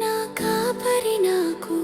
నా కాపరి నాకు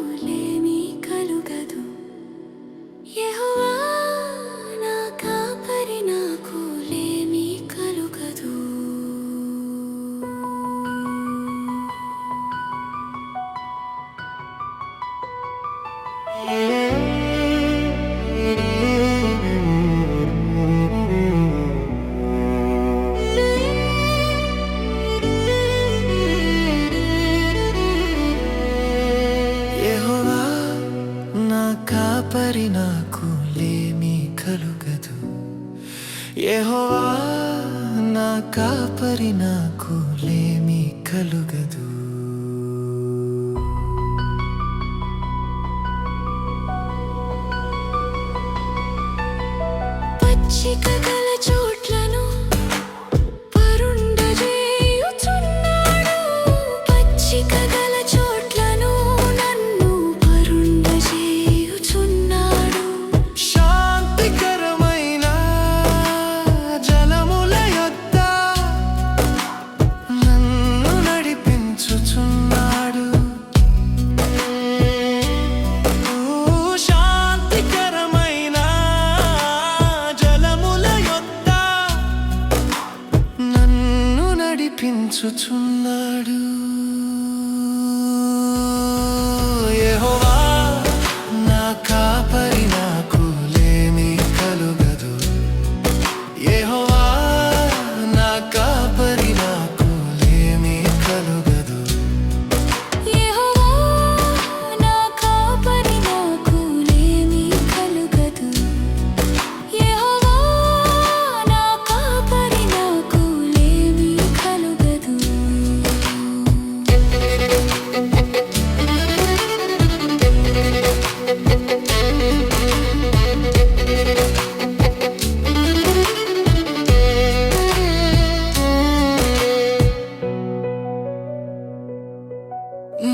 ఏహోవా నా కాపరి నాకు లేమి కలుగదు. పచ్చిక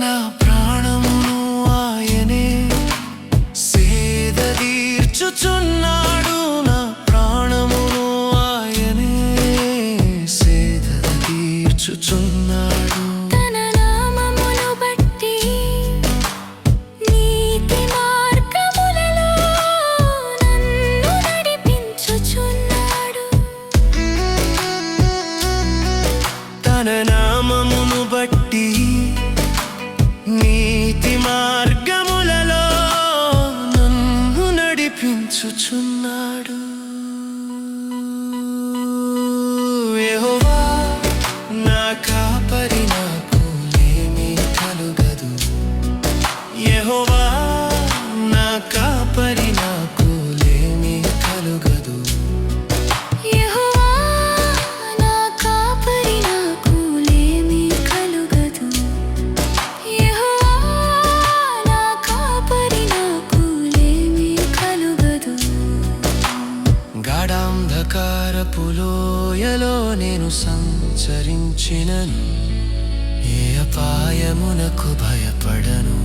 now. 春啊。లోయలో నేను సంచరించినను ఏ అపాయమునకు భయపడను.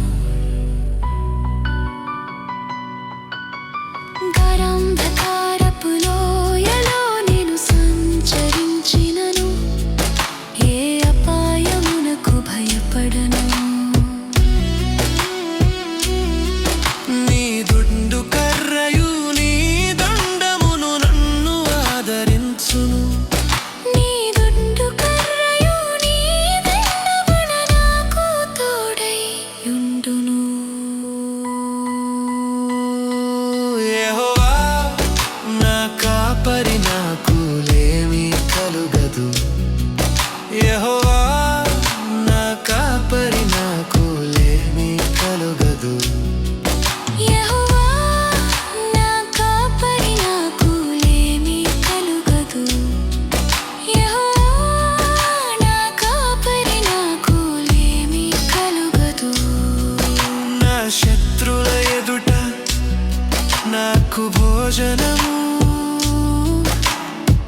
నాకు భోజనము.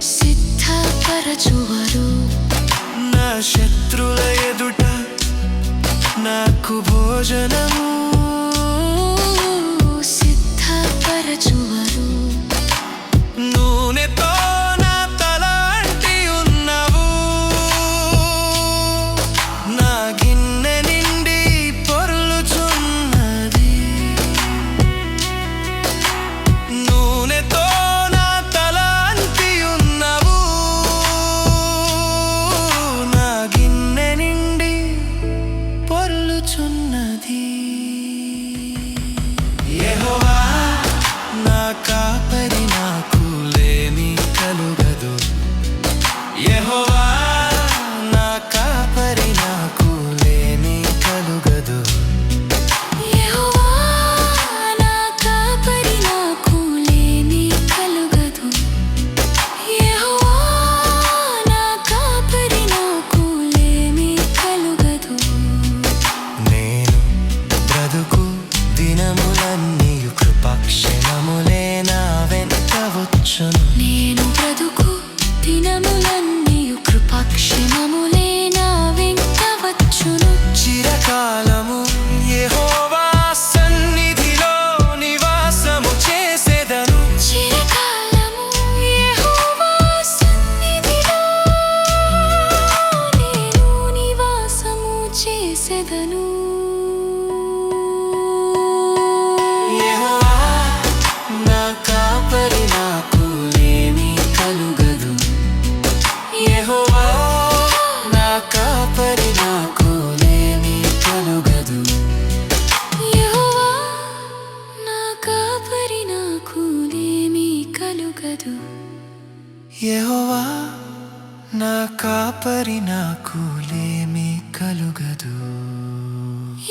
సిద్ధపరచువరు. నా శత్రుల ఎదుట నాకు భోజనము. ocean మామూలే యహోవా నా కాపరి నా కూలేమి కలుగదు.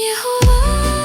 యహోవా.